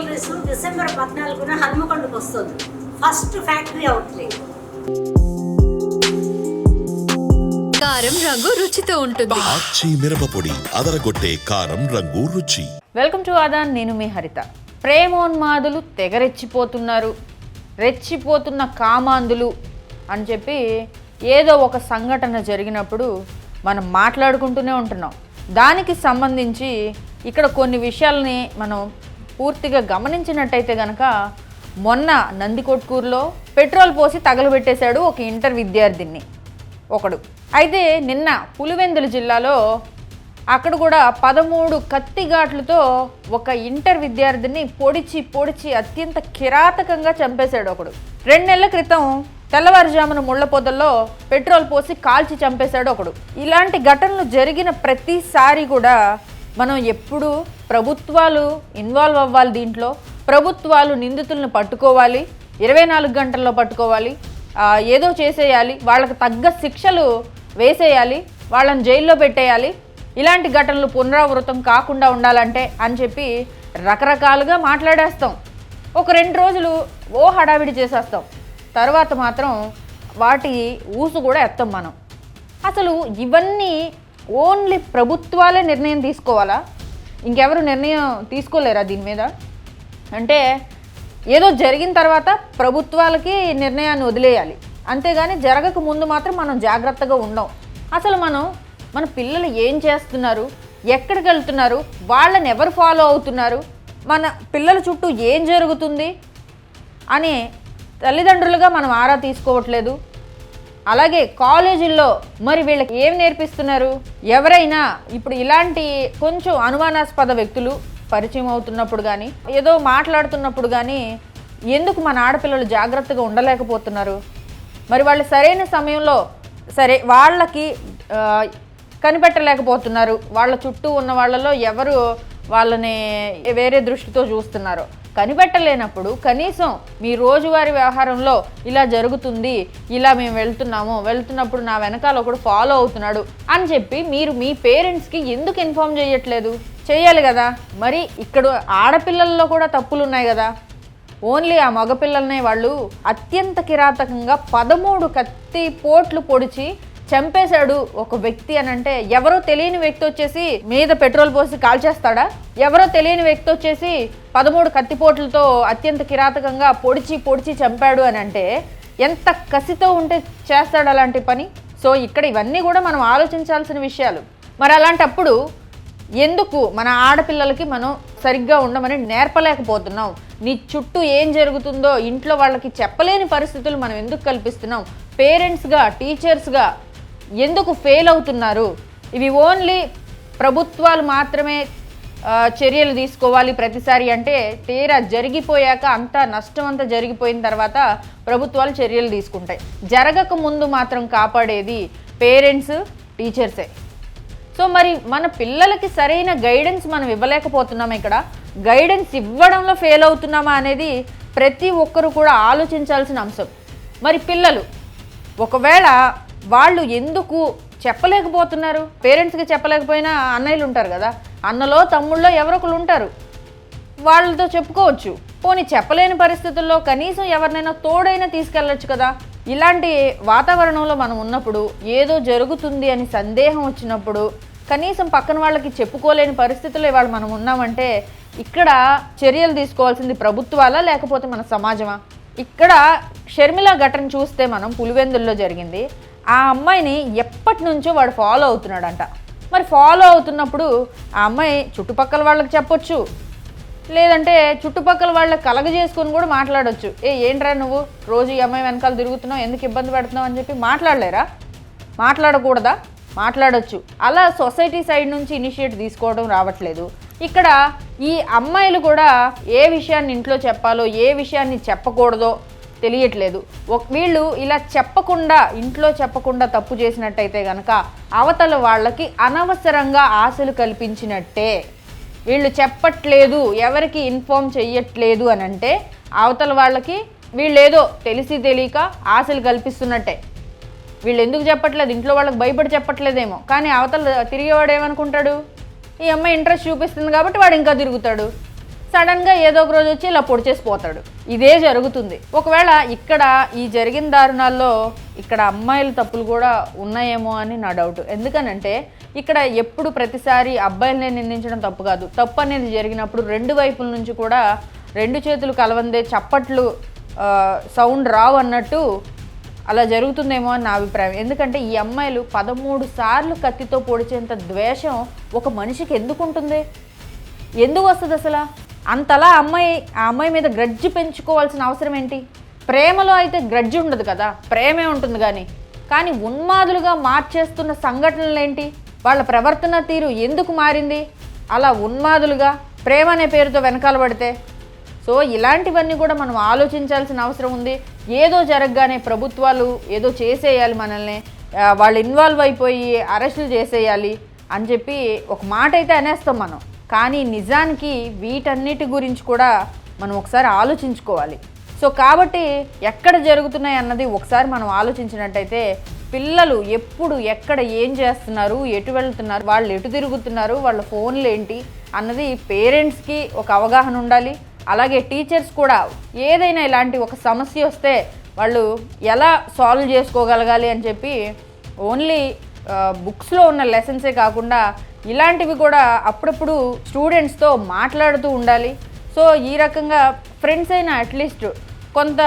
Jewelleries December పద్నాలుగున హన్మకొండకు వస్తుంది. First factory outlet కారం రంగు రుచితో ఉంటుంది. ఆచి మిరపపొడి అదరగొట్టే కారం రంగు రుచి. వెల్కమ్ టు ఆదాన్ నేను మీ హరిత. ప్రేమోన్మాదులు తెగ రెచ్చిపోతున్నారు రెచ్చిపోతున్న కామాంధులు అని చెప్పి ఏదో ఒక సంఘటన జరిగినప్పుడు మనం మాట్లాడుకుంటూనే ఉంటున్నాం. దానికి సంబంధించి ఇక్కడ కొన్ని విషయాల్ని మనం పూర్తిగా గమనించినట్టయితే గనక మొన్న నందికొట్కూరులో పెట్రోల్ పోసి తగలబెట్టేశాడు ఒక ఇంటర్ విద్యార్థిని ఒకడు. అయితే నిన్న పులివెందుల జిల్లాలో అక్కడ కూడా పదమూడు కత్తిఘాట్లతో ఒక ఇంటర్ విద్యార్థిని పొడిచి పొడిచి అత్యంత కిరాతకంగా చంపేశాడు ఒకడు. రెండు నెలల క్రితం తెల్లవారుజామున ముళ్ళ పొదల్లో పెట్రోల్ పోసి కాల్చి చంపేశాడు ఒకడు. ఇలాంటి ఘటనలు జరిగిన ప్రతిసారి కూడా మనం ఎప్పుడు ప్రభుత్వాలు ఇన్వాల్వ్ అవ్వాలి దీంట్లో. ప్రభుత్వాలు నిందితులను పట్టుకోవాలి. ఇరవై నాలుగు గంటల్లో పట్టుకోవాలి. ఏదో చేసేయాలి. వాళ్ళకి తగ్గ శిక్షలు వేసేయాలి. వాళ్ళని జైల్లో పెట్టేయాలి. ఇలాంటి ఘటనలు పునరావృతం కాకుండా ఉండాలంటే అని చెప్పి రకరకాలుగా మాట్లాడేస్తాం. ఒక రెండు రోజులు ఓ హడావిడి చేసేస్తాం. తర్వాత మాత్రం వాటి ఊసు కూడా ఎత్తాం మనం. అసలు ఇవన్నీ ఓన్లీ ప్రభుత్వాలే నిర్ణయం తీసుకోవాలా? ఇంకెవరు నిర్ణయం తీసుకోలేరా దీని మీద? అంటే ఏదో జరిగిన తర్వాత ప్రభుత్వాలకి నిర్ణయాన్ని వదిలేయాలి. అంతేగాని జరగక ముందు మాత్రం మనం జాగ్రత్తగా ఉండం. అసలు మనం మన పిల్లలు ఏం చేస్తున్నారు? ఎక్కడికి వెళ్తున్నారు? వాళ్ళని ఎవరు ఫాలో అవుతున్నారు? మన పిల్లల చుట్టూ ఏం జరుగుతుంది? అని తల్లిదండ్రులుగా మనం ఆరా తీసుకోవట్లేదు. అలాగే కాలేజీల్లో మరి వీళ్ళకి ఏం నేర్పిస్తున్నారు? ఎవరైనా ఇప్పుడు ఇలాంటి కొంచెం అనుమానాస్పద వ్యక్తులు పరిచయం అవుతున్నప్పుడు కానీ ఏదో మాట్లాడుతున్నప్పుడు కానీ ఎందుకు మన ఆడపిల్లలు జాగ్రత్తగా ఉండలేకపోతున్నారు? మరి వాళ్ళు సరైన సమయంలో సరే వాళ్ళకి కనిపెట్టలేకపోతున్నారు. వాళ్ళ చుట్టూ ఉన్న వాళ్ళలో ఎవరు వాళ్ళని వేరే దృష్టితో చూస్తున్నారు? కనిపెట్టలేనప్పుడు కనీసం మీ రోజువారీ వ్యవహారంలో ఇలా జరుగుతుంది ఇలా మేము వెళ్తున్నాము వెళ్తున్నప్పుడు నా వెనకాల ఒకడు ఫాలో అవుతున్నాడు అని చెప్పి మీరు మీ పేరెంట్స్కి ఎందుకు ఇన్ఫామ్ చేయట్లేదు? చేయాలి కదా. మరి ఇక్కడ ఆడపిల్లల్లో కూడా తప్పులు ఉన్నాయి కదా. ఓన్లీ ఆ మగపిల్లలనే వాళ్ళు అత్యంత కిరాతకంగా పదమూడు కత్తి పోట్లు పొడిచి చంపేశాడు ఒక వ్యక్తి అని అంటే ఎవరో తెలియని వ్యక్తి వచ్చేసి మీద పెట్రోల్ పోసి కాల్చేస్తాడా ఎవరో తెలియని వ్యక్తి వచ్చేసి పదమూడు కత్తిపోట్లతో అత్యంత కిరాతకంగా పొడిచి పొడిచి చంపాడు అని అంటే ఎంత కసితో ఉంటే చేస్తాడు అలాంటి పని? సో ఇక్కడ ఇవన్నీ కూడా మనం ఆలోచించాల్సిన విషయాలు. మరి అలాంటప్పుడు ఎందుకు మన ఆడపిల్లలకి మనం సరిగ్గా ఉండమని నేర్పలేకపోతున్నాం? నీ చుట్టూ ఏం జరుగుతుందో ఇంట్లో వాళ్ళకి చెప్పలేని పరిస్థితులు మనం ఎందుకు కల్పిస్తున్నాం? పేరెంట్స్గా టీచర్స్గా ఎందుకు ఫెయిల్ అవుతున్నారు? ఇవి ఓన్లీ ప్రభుత్వాలు మాత్రమే చర్యలు తీసుకోవాలి ప్రతిసారి అంటే తీరా జరిగిపోయాక అంతా నష్టం అంతా జరిగిపోయిన తర్వాత ప్రభుత్వాలు చర్యలు తీసుకుంటాయి. జరగక ముందు మాత్రం కాపాడేది పేరెంట్స్ టీచర్సే. సో మరి మన పిల్లలకి సరైన గైడెన్స్ మనం ఇవ్వలేకపోతున్నాం ఇక్కడ? గైడెన్స్ ఇవ్వడంలో ఫెయిల్ అవుతున్నామా అనేది ప్రతి ఒక్కరు కూడా ఆలోచించాల్సిన అంశం. మరి పిల్లలు ఒకవేళ వాళ్ళు ఎందుకు చెప్పలేకపోతున్నారు? పేరెంట్స్కి చెప్పలేకపోయినా అన్నయ్యలు ఉంటారు కదా అన్నలో తమ్ముళ్ళో ఎవరొకరు ఉంటారు. వాళ్ళతో చెప్పుకోవచ్చు. పోనీ చెప్పలేని పరిస్థితుల్లో కనీసం ఎవరినైనా తోడైనా తీసుకెళ్ళొచ్చు కదా. ఇలాంటి వాతావరణంలో మనం ఉన్నప్పుడు ఏదో జరుగుతుంది అని సందేహం వచ్చినప్పుడు కనీసం పక్కన వాళ్ళకి చెప్పుకోలేని పరిస్థితుల్లో ఇవాళ మనం ఉన్నామంటే ఇక్కడ చర్యలు తీసుకోవాల్సింది ప్రభుత్వాలా లేకపోతే మన సమాజమా? ఇక్కడ షర్మిల ఘటన చూస్తే మనం పులివెందుల్లో జరిగింది. ఆ అమ్మాయిని ఎప్పటి నుంచో వాడు ఫాలో అవుతున్నాడంట. మరి ఫాలో అవుతున్నప్పుడు ఆ అమ్మాయి చుట్టుపక్కల వాళ్ళకి చెప్పొచ్చు. లేదంటే చుట్టుపక్కల వాళ్ళకి కలగజేసుకొని కూడా మాట్లాడొచ్చు. ఏ ఏంట్రా నువ్వు? రోజు ఈ అమ్మాయి వెనకాల తిరుగుతున్నావు ఎందుకు ఇబ్బంది పెడుతున్నావు? అని చెప్పి మాట్లాడలేరా? మాట్లాడకూడదా? మాట్లాడొచ్చు. అలా సొసైటీ సైడ్ నుంచి ఇనిషియేట్ తీసుకోవడం రావట్లేదు. ఇక్కడ ఈ అమ్మాయిలు కూడా ఏ విషయాన్ని ఇంట్లో చెప్పాలో ఏ విషయాన్ని చెప్పకూడదో తెలియట్లేదు. వీళ్ళు ఇలా చెప్పకుండా ఇంట్లో చెప్పకుండా తప్పు చేసినట్టయితే కనుక అవతల వాళ్ళకి అనవసరంగా ఆశలు కల్పించినట్టే. వీళ్ళు చెప్పట్లేదు ఎవరికి ఇన్ఫార్మ్ చెయ్యట్లేదు అని అంటే అవతల వాళ్ళకి వీళ్ళేదో తెలిసి తెలియక ఆశలు కల్పిస్తున్నట్టే. వీళ్ళు ఎందుకు చెప్పట్లేదు? ఇంట్లో వాళ్ళకి భయపడి చెప్పట్లేదేమో. కానీ అవతల తిరిగేవాడు ఏమనుకుంటాడు? ఈ అమ్మాయి ఇంట్రెస్ట్ చూపిస్తుంది కాబట్టి వాడు ఇంకా తిరుగుతాడు. సడన్గా ఏదో ఒక రోజు వచ్చి ఇలా పొడి పోతాడు. ఇదే జరుగుతుంది. ఒకవేళ ఇక్కడ ఈ జరిగిన దారుణాల్లో ఇక్కడ అమ్మాయిల తప్పులు కూడా ఉన్నాయేమో అని నా డౌట్ ఎందుకనంటే ఇక్కడ ఎప్పుడు ప్రతిసారి అబ్బాయిలనే నిందించడం తప్పు కాదు. తప్పు అనేది జరిగినప్పుడు రెండు వైపుల నుంచి కూడా రెండు చేతులు కలవందే చప్పట్లు సౌండ్ రావు అన్నట్టు అలా జరుగుతుందేమో అని నా అభిప్రాయం. ఎందుకంటే ఈ అమ్మాయిలు పదమూడు సార్లు కత్తితో పొడిచేంత ద్వేషం ఒక మనిషికి ఎందుకు ఉంటుంది? ఎందుకు వస్తుంది అసలు? అంతలా అమ్మాయి ఆ అమ్మాయి మీద గ్రడ్జి పెంచుకోవాల్సిన అవసరం ఏంటి? ప్రేమలో అయితే గ్రడ్జి ఉండదు కదా ప్రేమే ఉంటుంది కానీ కానీ ఉన్మాదులుగా మార్చేస్తున్న సంఘటనలు ఏంటి? వాళ్ళ ప్రవర్తన తీరు ఎందుకు మారింది? అలా ఉన్మాదులుగా ప్రేమ అనే పేరుతో వెనకాల పడితే సో ఇలాంటివన్నీ కూడా మనం ఆలోచించాల్సిన అవసరం ఉంది. ఏదో జరగగానే ప్రభుత్వాలు ఏదో చేసేయాలి మనల్ని వాళ్ళు ఇన్వాల్వ్ అయిపోయి అరెస్టులు చేసేయాలి అని చెప్పి ఒక మాట అయితే అనేస్తాం మనం. కానీ నిజానికి వీటన్నిటి గురించి కూడా మనం ఒకసారి ఆలోచించుకోవాలి. సో కాబట్టి ఎక్కడ జరుగుతున్నాయి అన్నది ఒకసారి మనం ఆలోచించినట్టయితే పిల్లలు ఎప్పుడు ఎక్కడ ఏం చేస్తున్నారు ఎటు వెళ్తున్నారు వాళ్ళు ఎటు తిరుగుతున్నారు వాళ్ళ ఫోన్లు ఏంటి అన్నది పేరెంట్స్కి ఒక అవగాహన ఉండాలి. అలాగే టీచర్స్ కూడా ఏదైనా ఇలాంటి ఒక సమస్య వస్తే వాళ్ళు ఎలా సాల్వ్ చేసుకోగలగాలి అని చెప్పి ఓన్లీ బుక్స్లో ఉన్న లెసన్సే కాకుండా ఇలాంటివి కూడా అప్పుడప్పుడు స్టూడెంట్స్తో మాట్లాడుతూ ఉండాలి. సో ఈ రకంగా ఫ్రెండ్స్ అయినా అట్లీస్ట్ కొంత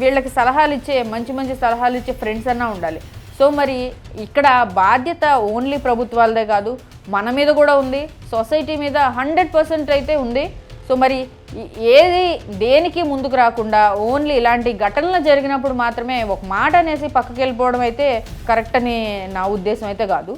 వీళ్ళకి సలహాలు ఇచ్చే మంచి మంచి సలహాలు ఇచ్చే ఫ్రెండ్స్ అన్నా ఉండాలి. సో మరి ఇక్కడ బాధ్యత ఓన్లీ ప్రభుత్వాలదే కాదు మన మీద కూడా ఉంది. సొసైటీ మీద హండ్రెడ్ పర్సెంట్ అయితే ఉంది. సో మరి ఏది దేనికి ముందుకు రాకుండా ఓన్లీ ఇలాంటి ఘటనలు జరిగినప్పుడు మాత్రమే ఒక మాట అనేసి పక్కకి వెళ్ళిపోవడం అయితే కరెక్ట్ అని నా ఉద్దేశం అయితే కాదు.